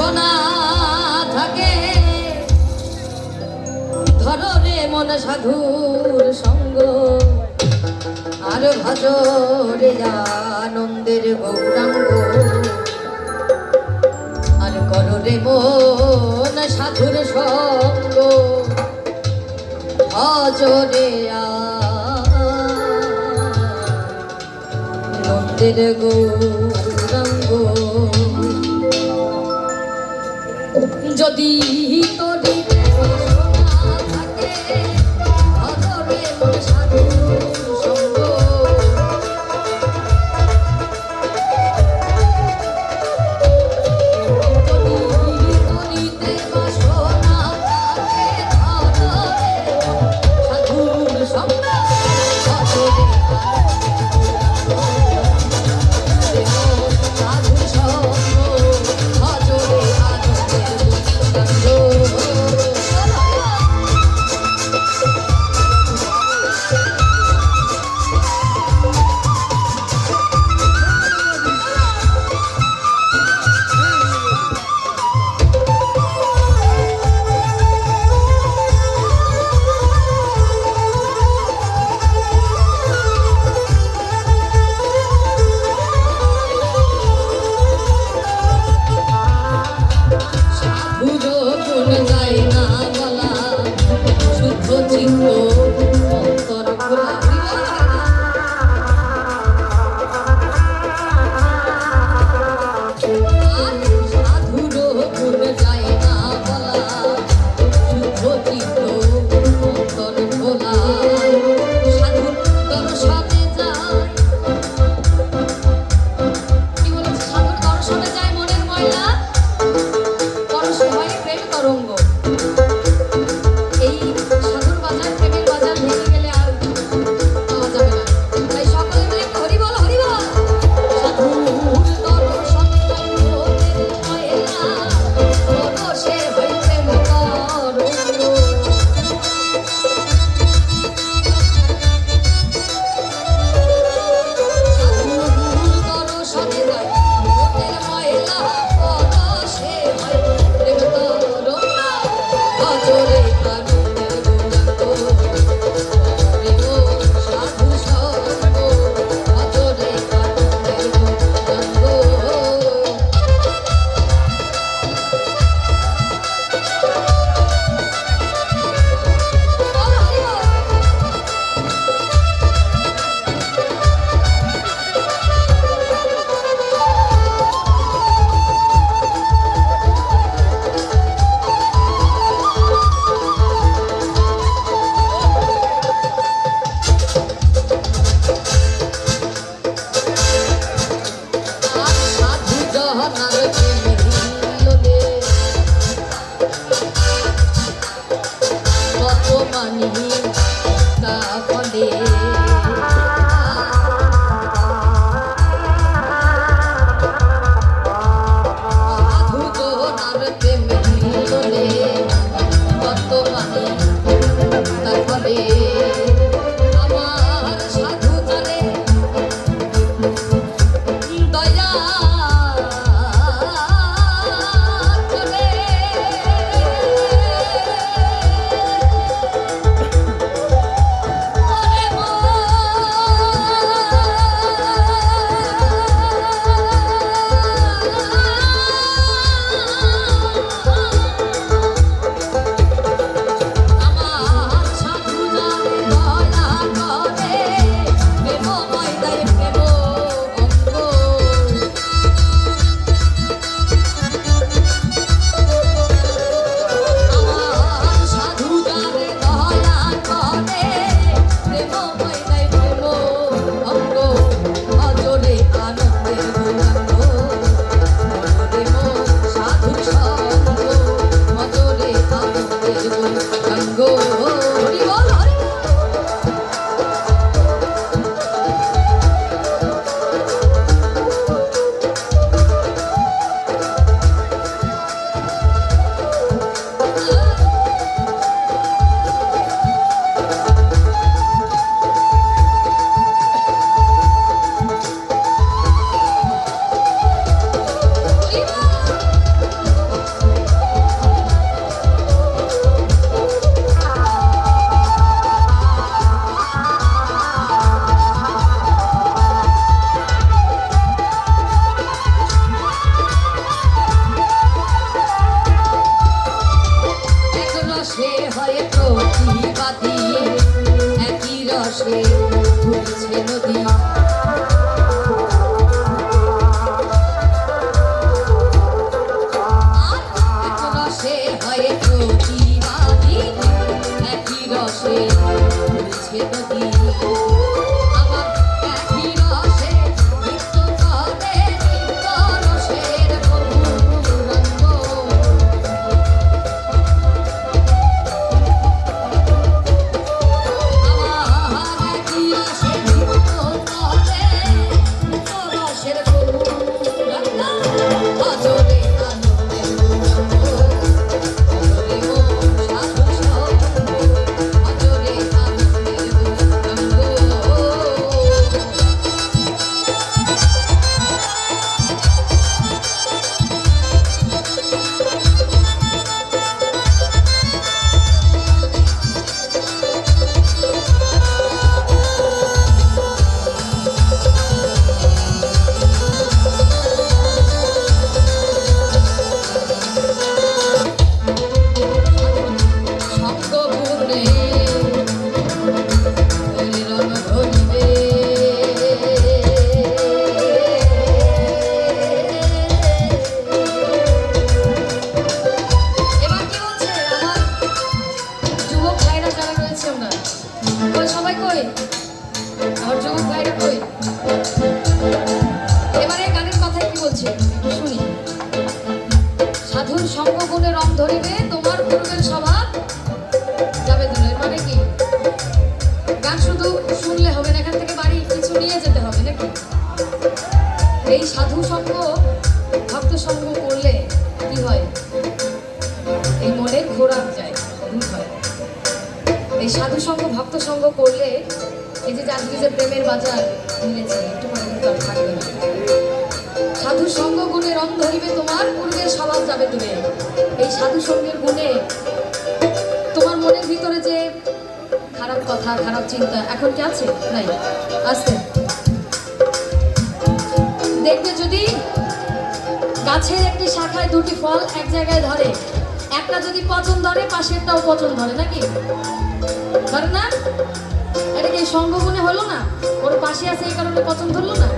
সোনা থাকে। ধর রে মন সাধুর সঙ্গ। আর ভজ রে আনন্দের গৌরাঙ্গ। আর কর রে মন সাধুর সঙ্গ। ভজ রে আনন্দের গৌরাঙ্গ যদি বলছে, শুনি। সাধুর সঙ্গ গুণে রং ধরিবে, তোমার পূর্বের স্বভাব যাবে দূরে। মানে কি? গান শুধু শুনলে হবে না, এখান থেকে বাড়ি কিছু নিয়ে যেতে হবে নাকি? এই সাধু সঙ্গ, ভক্ত সঙ্গ করলে কি হয়? এই মনে ঘোরা যায় দূর হয়। এই সাধু সঙ্গ, ভক্ত সঙ্গ করলে এই যে আজকে যে প্রেমের বাজার মিলেছে একটু ধরিবে তোমার পূর্বের স্বভাব যাবে দূরে। এই সাধু সঙ্গের গুণে তোমার মনের ভিতরে যে খারাপ কথা, খারাপ চিন্তা, এখন কি আছে? নাই। আসতে দেখবে যদি গাছের একটি শাখায় দুটি ফল এক জায়গায় ধরে, একটা যদি পচন ধরে, পাশেরটাও পচন ধরে, নাকি? ধরে না? এটা কি সঙ্গ গুণে হলো না? ওর পাশে আছে এই কারণে পচন ধরলো না?